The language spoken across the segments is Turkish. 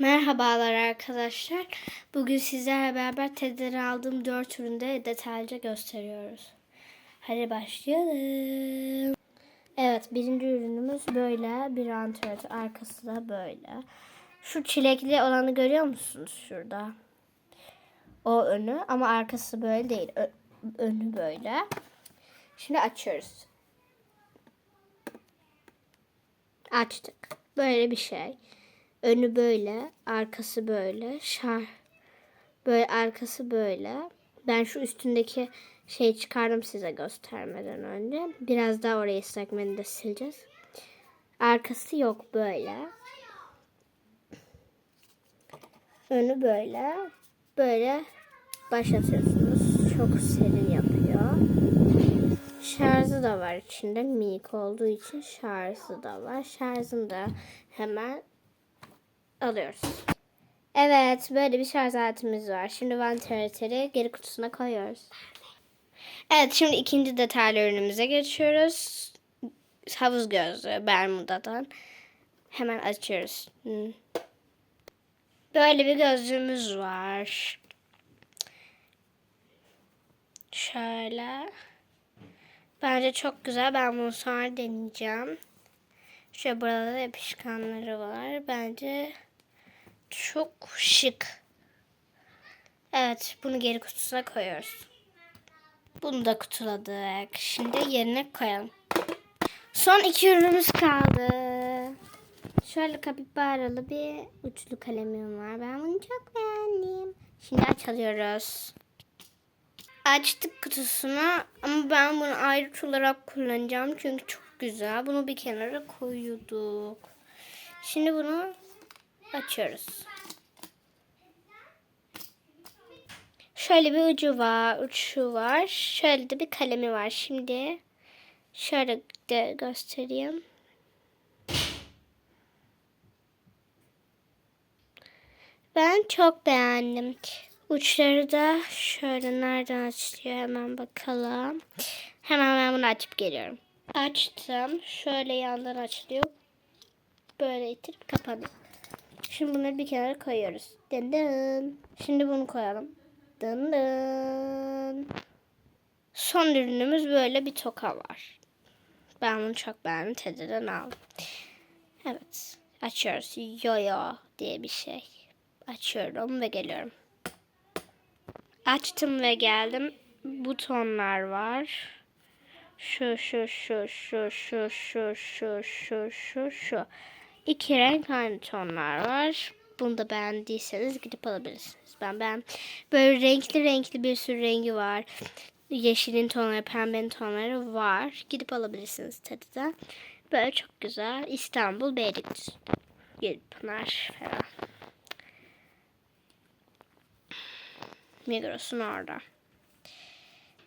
Merhabalar arkadaşlar. Bugün sizlerle beraber TED'den aldığım 4 üründe detaylıca gösteriyoruz. Hadi başlayalım. Evet birinci ürünümüz böyle bir antrenör. Arkası da böyle. Şu çilekli olanı görüyor musunuz şurada? O önü ama arkası böyle değil. Ö- önü böyle. Şimdi açıyoruz. Açtık. Böyle bir şey. Önü böyle, arkası böyle. Şar böyle arkası böyle. Ben şu üstündeki şeyi çıkardım size göstermeden önce. Biraz daha orayı ıslak mendille sileceğiz. Arkası yok böyle. Önü böyle. Böyle başlatıyorsunuz. Çok serin yapıyor. Şarjı da var içinde. Minik olduğu için şarjı da var. Şarjını da hemen alıyoruz. Evet böyle bir şarj aletimiz var. Şimdi vantilatörü geri kutusuna koyuyoruz. Evet şimdi ikinci detaylı ürünümüze geçiyoruz. Havuz gözlüğü Bermuda'dan. Hemen açıyoruz. Böyle bir gözlüğümüz var. Şöyle. Bence çok güzel. Ben bunu sonra deneyeceğim. Şöyle burada da yapışkanları var. Bence çok şık. Evet bunu geri kutusuna koyuyoruz. Bunu da kutuladık. Şimdi yerine koyalım. Son iki ürünümüz kaldı. Şöyle kapibaralı bir uçlu kalemim var. Ben bunu çok beğendim. Şimdi açalıyoruz. Açtık kutusunu ama ben bunu ayrıt olarak kullanacağım çünkü çok güzel. Bunu bir kenara koyuyorduk. Şimdi bunu açıyoruz. Şöyle bir ucu var, uçu var. Şöyle de bir kalemi var. Şimdi şöyle de göstereyim. Ben çok beğendim. Uçları da şöyle nereden açılıyor hemen bakalım. Hemen ben bunu açıp geliyorum. Açtım. Şöyle yandan açılıyor. Böyle itirip kapanıyor. Şimdi bunları bir kenara koyuyoruz. Dın dın. Şimdi bunu koyalım. Dın dın. Son ürünümüz böyle bir toka var. Ben bunu çok beğendim. Teddy'den aldım. Evet. Açıyoruz. Yo-yo diye bir şey. Açıyorum ve geliyorum. Açtım ve geldim. Butonlar var. Şu şu şu şu şu şu şu şu şu şu. İki renk aynı tonlar var. Bunu da beğendiyseniz gidip alabilirsiniz. Ben ben böyle renkli renkli bir sürü rengi var. Yeşilin tonları, pembenin tonları var. Gidip alabilirsiniz Teddy'den. Böyle çok güzel. İstanbul Beylikdüzü. Pınar falan. Migros'un orada.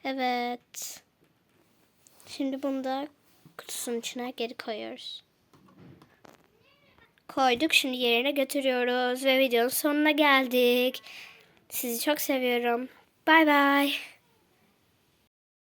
Evet. Şimdi bunu da kutusunun içine geri koyuyoruz. Koyduk. Şimdi yerine götürüyoruz. Ve videonun sonuna geldik. Sizi çok seviyorum. Bay bay.